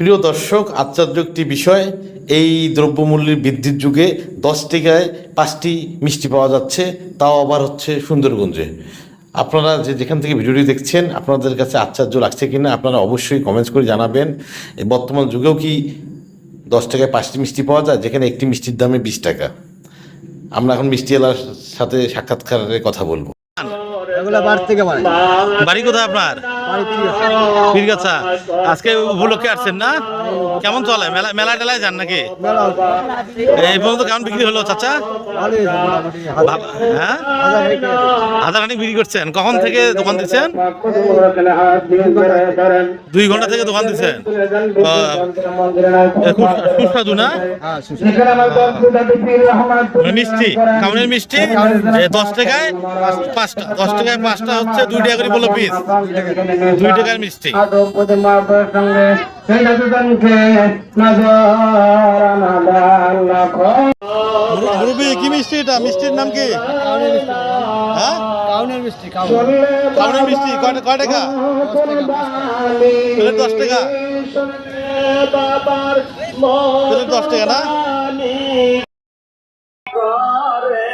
প্রিয় দর্শক আশ্চর্য একটি বিষয় এই দ্রব্যমূল্যের বৃদ্ধির যুগে দশ টাকায় পাঁচটি মিষ্টি পাওয়া যাচ্ছে তাও আবার হচ্ছে সুন্দরগঞ্জে। আপনারা যে যেখান থেকে ভিডিওটি দেখছেন আপনাদের কাছে আশ্চর্য লাগছে কিনা আপনারা অবশ্যই কমেন্টস করে জানাবেন। এই বর্তমান যুগেও কি দশ টাকায় পাঁচটি মিষ্টি পাওয়া যায় যেখানে একটি মিষ্টির দামে বিশ টাকা? আমরা এখন মিষ্টি এলার সাথে সাক্ষাৎকারের কথা বলব। এগুলো বার থেকে বাড়ে বাড়ি কোথায় আপনার? পীরগাছা, আজকে উপলক্ষে আসছেন না? কেমন চলে? মেলা মেলা টেলায় যান নাকি। এই পর্যন্ত কেমন বিক্রি হলো, চাচা? হ্যাঁ। হাজার আনি বিক্রি করছেন। কখন থেকে দোকান দিচ্ছেন? দুই ঘণ্টা থেকে দোকান দিচ্ছেন। সুস্বাদু না? মিষ্টি কাউনের মিষ্টি? দশ টাকায় পাঁচটা। দশ টাকায় পাঁচটা হচ্ছে দুই টাকা করে বলো পিস দুই টাকার মিষ্টি। মুরব্বী কি মিষ্টি এটা? মিষ্টির নাম কি? হ্যাঁ? মিষ্টি কাউনের। মিষ্টি কয় টাকা? দশ টাকা। দশ টাকা না? ঘরে